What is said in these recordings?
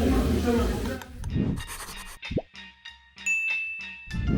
Thank you.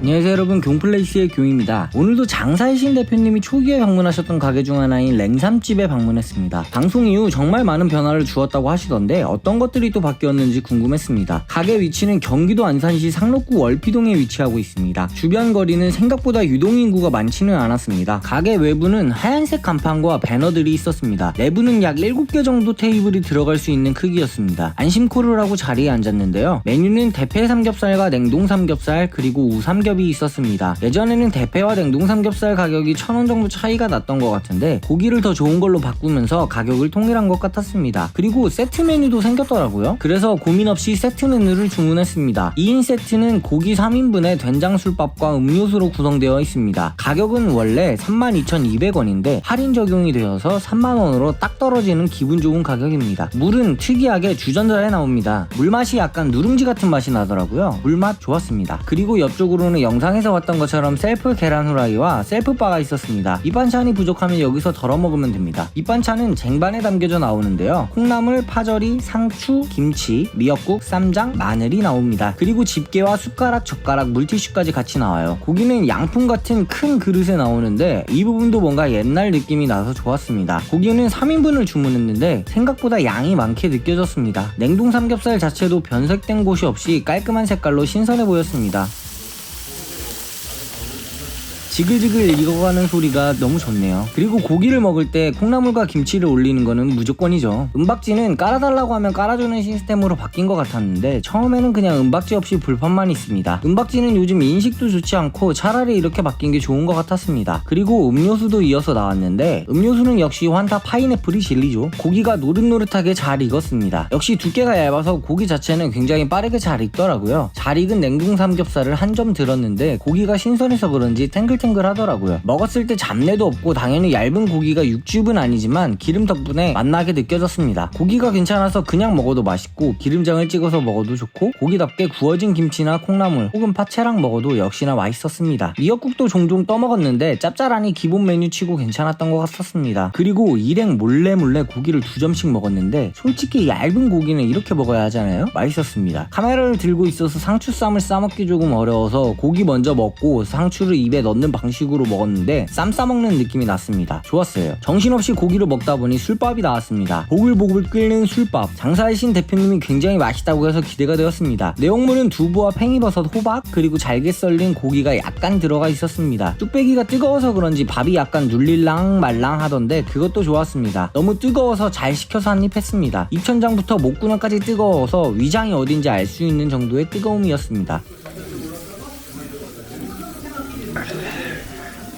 안녕하세요 여러분. 경플레이스의 교입니다. 오늘도 장사이신 대표님이 초기에 방문하셨던 가게 중 하나인 랭삼집에 방문했습니다. 방송 이후 정말 많은 변화를 주었다고 하시던데 어떤 것들이 또 바뀌었는지 궁금했습니다. 가게 위치는 경기도 안산시 상록구 월피동에 위치하고 있습니다. 주변 거리는 생각보다 유동인구가 많지는 않았습니다. 가게 외부는 하얀색 간판과 배너들이 있었습니다. 내부는 약 7개 정도 테이블이 들어갈 수 있는 크기였습니다. 안심코를 하고 자리에 앉았는데요. 메뉴는 대패 삼겹살과 냉동 삼겹살 그리고 우삼겹 이 있었습니다. 예전에는 대패와 냉동 삼겹살 가격이 천원 정도 차이가 났던 것 같은데 고기를 더 좋은 걸로 바꾸면서 가격을 통일한 것 같았습니다. 그리고 세트 메뉴도 생겼더라고요. 그래서 고민 없이 세트 메뉴를 주문했습니다. 2인 세트는 고기 3인분에 된장술밥과 음료수로 구성되어 있습니다. 가격은 원래 32,200원인데 할인 적용이 되어서 3만원으로 딱 떨어지는 기분 좋은 가격입니다. 물은 특이하게 주전자에 나옵니다. 물맛이 약간 누룽지 같은 맛이 나더라고요. 물맛 좋았습니다. 그리고 옆쪽으로는 영상에서 봤던 것처럼 셀프 계란 후라이와 셀프 바가 있었습니다. 밑반찬이 부족하면 여기서 덜어 먹으면 됩니다. 밑반찬은 쟁반에 담겨져 나오는데요. 콩나물, 파절이, 상추, 김치, 미역국, 쌈장, 마늘이 나옵니다. 그리고 집게와 숟가락, 젓가락, 물티슈까지 같이 나와요. 고기는 양품 같은 큰 그릇에 나오는데 이 부분도 뭔가 옛날 느낌이 나서 좋았습니다. 고기는 3인분을 주문했는데 생각보다 양이 많게 느껴졌습니다. 냉동 삼겹살 자체도 변색된 곳이 없이 깔끔한 색깔로 신선해 보였습니다. 지글지글 익어가는 소리가 너무 좋네요. 그리고 고기를 먹을 때 콩나물과 김치를 올리는 거는 무조건이죠. 은박지는 깔아달라고 하면 깔아주는 시스템으로 바뀐 것 같았는데 처음에는 그냥 은박지 없이 불판만 있습니다. 은박지는 요즘 인식도 좋지 않고 차라리 이렇게 바뀐 게 좋은 것 같았습니다. 그리고 음료수도 이어서 나왔는데 음료수는 역시 환타 파인애플이 진리죠. 고기가 노릇노릇하게 잘 익었습니다. 역시 두께가 얇아서 고기 자체는 굉장히 빠르게 잘 익더라고요. 잘 익은 냉동 삼겹살을 한 점 들었는데 고기가 신선해서 그런지 탱글 탱글 하더라고요. 먹었을 때 잡내도 없고 당연히 얇은 고기가 육즙은 아니지만 기름 덕분에 맛나게 느껴졌습니다. 고기가 괜찮아서 그냥 먹어도 맛있고 기름장을 찍어서 먹어도 좋고 고기답게 구워진 김치나 콩나물 혹은 파채랑 먹어도 역시나 맛있었습니다. 미역국도 종종 떠먹었는데 짭짤하니 기본 메뉴치고 괜찮았던 것 같았습니다. 그리고 일행 몰래 몰래 고기를 두 점씩 먹었는데 솔직히 얇은 고기는 이렇게 먹어야 하잖아요. 맛있었습니다. 카메라를 들고 있어서 상추쌈을 싸먹기 조금 어려워서 고기 먼저 먹고 상추를 입에 넣는 방식으로 먹었는데 쌈 싸먹는 느낌이 났습니다. 좋았어요. 정신없이 고기를 먹다 보니 술밥이 나왔습니다. 보글보글 끓는 술밥. 장사이신 대표님이 굉장히 맛있다고 해서 기대가 되었습니다. 내용물은 두부와 팽이버섯, 호박 그리고 잘게 썰린 고기가 약간 들어가 있었습니다. 뚝배기가 뜨거워서 그런지 밥이 약간 눌릴랑 말랑 하던데 그것도 좋았습니다. 너무 뜨거워서 잘 식혀서 한 입 했습니다. 입천장부터 목구멍까지 뜨거워서 위장이 어딘지 알 수 있는 정도의 뜨거움이었습니다.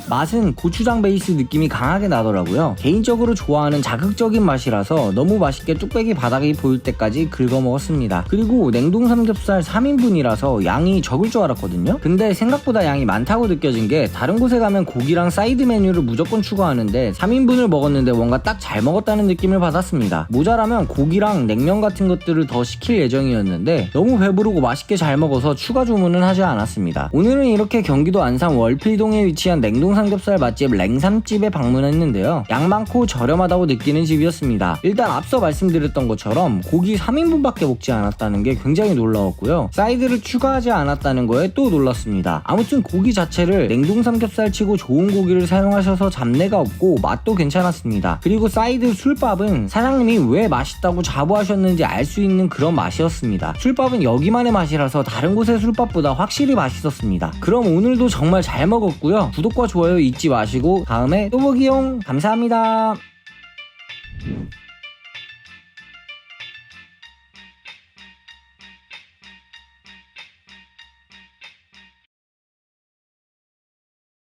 맛은 고추장 베이스 느낌이 강하게 나더라고요. 개인적으로 좋아하는 자극적인 맛이라서 너무 맛있게 뚝배기 바닥이 보일 때까지 긁어 먹었습니다. 그리고 냉동 삼겹살 3인분이라서 양이 적을 줄 알았거든요. 근데 생각보다 양이 많다고 느껴진 게 다른 곳에 가면 고기랑 사이드 메뉴를 무조건 추가하는데 3인분을 먹었는데 뭔가 딱 잘 먹었다는 느낌을 받았습니다. 모자라면 고기랑 냉면 같은 것들을 더 시킬 예정이었는데 너무 배부르고 맛있게 잘 먹어서 추가 주문은 하지 않았습니다. 오늘은 이렇게 경기도 안산 월필동에 위치한 냉동 삼겹살 맛집 랭삼집에 방문했는데요. 양 많고 저렴하다고 느끼는 집이었습니다. 일단 앞서 말씀드렸던 것처럼 고기 3인분밖에 먹지 않았다는 게 굉장히 놀라웠고요. 사이드를 추가하지 않았다는 거에 또 놀랐습니다. 아무튼 고기 자체를 냉동 삼겹살 치고 좋은 고기를 사용하셔서 잡내가 없고 맛도 괜찮았습니다. 그리고 사이드 술밥은 사장님이 왜 맛있다고 자부하셨는지 알 수 있는 그런 맛이었습니다. 술밥은 여기만의 맛이라서 다른 곳의 술밥보다 확실히 맛있었습니다. 그럼 오늘도 정말 잘 먹었고요. 구독과 좋아요 잊지 마시고 다음에 또 보기용 감사합니다.